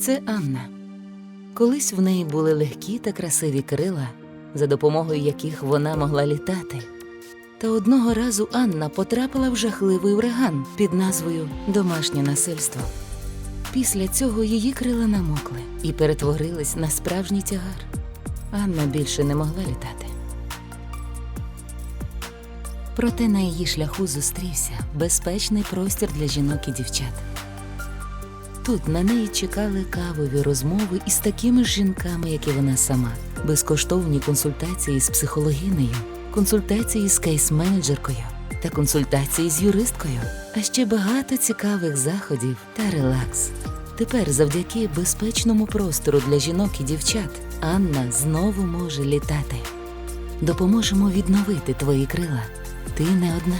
Це Анна. Колись в неї були легкі та красиві крила, за допомогою яких вона могла літати. Та одного разу Анна потрапила в жахливий ураган під назвою Домашнє насильство. Після цього її крила намокли і перетворились на справжній тягар. Анна більше не могла літати. Проте на її шляху зустрівся безпечний простір для жінок і дівчат. Тут на неї чекали кавові розмови із такими ж жінками, як і вона сама, безкоштовні консультації з психологинею, консультації з кейс-менеджеркою та консультації з юристкою, а ще багато цікавих заходів та релакс. Тепер, завдяки безпечному простору для жінок і дівчат, Анна знову може літати. Допоможемо відновити твої крила. Ти не одна.